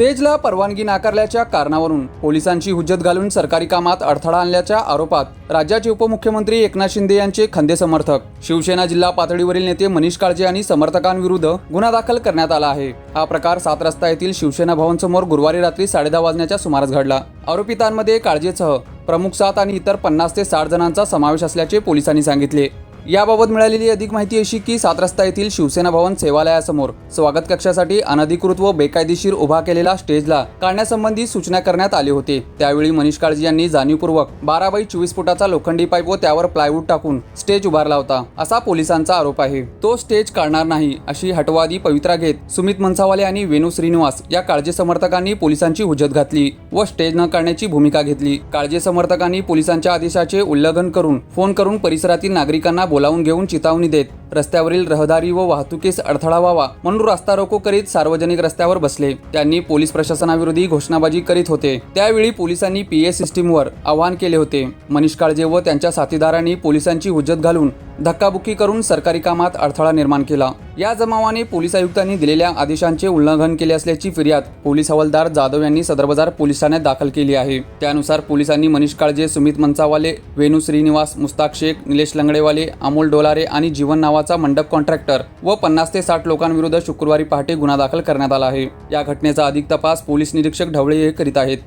स्टेजला परवानगी नाकारल्याच्या कारणावरून पोलिसांची हुज्जत घालून सरकारी कामात अडथळा आणल्याच्या आरोपात राज्याचे उपमुख्यमंत्री एकनाथ शिंदे यांचे खंदे समर्थक. शिवसेना जिल्हा पातळीवरील नेते मनीष काळजे आणि समर्थकांविरुद्ध गुन्हा दाखल करण्यात आला आहे. हा प्रकार सात रस्ता येथील शिवसेना भवन समोर गुरुवारी रात्री साडेदहा वाजण्याच्या सुमारास घडला. आरोपितांमध्ये काळजेसह प्रमुख सात आणि इतर पन्नास ते साठ जणांचा समावेश असल्याचे पोलिसांनी सांगितले. याबाबत मिळालेली अधिक माहिती अशी की सात रस्ता येथील शिवसेना भवन सेवालयासमोर स्वागत कक्षासाठी अनधिकृत व बेकायदेशीर उभा केलेला स्टेजला काढण्यासंबंधी सूचना करण्यात आली होती. त्यावेळी मनीष काळजी यांनी जाणीवपूर्वक बारा बाय चोवीस फुटाचा लोखंडी पाईप व त्यावर प्लायवूड टाकून स्टेज उभारला होता. असा पोलिसांचा आरोप आहे. तो स्टेज काढणार नाही अशी हटवादी पवित्रा घेत सुमित मनसावाले आणि वेणू श्रीनिवास या काळजे समर्थकांनी पोलिसांची हुजत घातली व स्टेज न काढण्याची भूमिका घेतली. काळजे समर्थकांनी पोलिसांच्या आदेशाचे उल्लंघन करून फोन करून परिसरातील नागरिकांना बोलावून घेऊन चितावणी देत. रस्त्यावरील रहदारी व वाहतुकीस अडथळा व्हावा म्हणून रास्ता रोको करीत सार्वजनिक रस्त्यावर बसले. त्यांनी पोलीस प्रशासनाविरोधी घोषणाबाजी करीत होते. त्यावेळी पोलिसांनी पीए सिस्टीमवर आवाहन केले होते. मनीष काळजे व त्यांच्या साथीदारांनी पोलिसांची हुज्जत घालून धक्काबुक्की करून सरकारी कामात अडथळा निर्माण केला. या जमावाने पोलीस आयुक्तांनी दिलेल्या आदेशांचे उल्लंघन केले असल्याची फिर्याद पोलीस हवालदार जाधव यांनी सदर बाजार पोलीस ठाण्यात दाखल केली आहे. त्यानुसार पोलिसांनी मनीष काळजे सुमित मनसावाले वेणू श्रीनिवास मुस्ताक शेख निलेश लंगडेवाले अमोल डोलारे आणि जीवन नावा नावाचा मंडप कॉन्ट्रॅक्टर व पन्नास ते साठ लोकांविरुद्ध शुक्रवारी पहाटे गुन्हा दाखल करण्यात आला आहे. या घटनेचा अधिक तपास पोलीस निरीक्षक ढवळे हे करीत आहेत.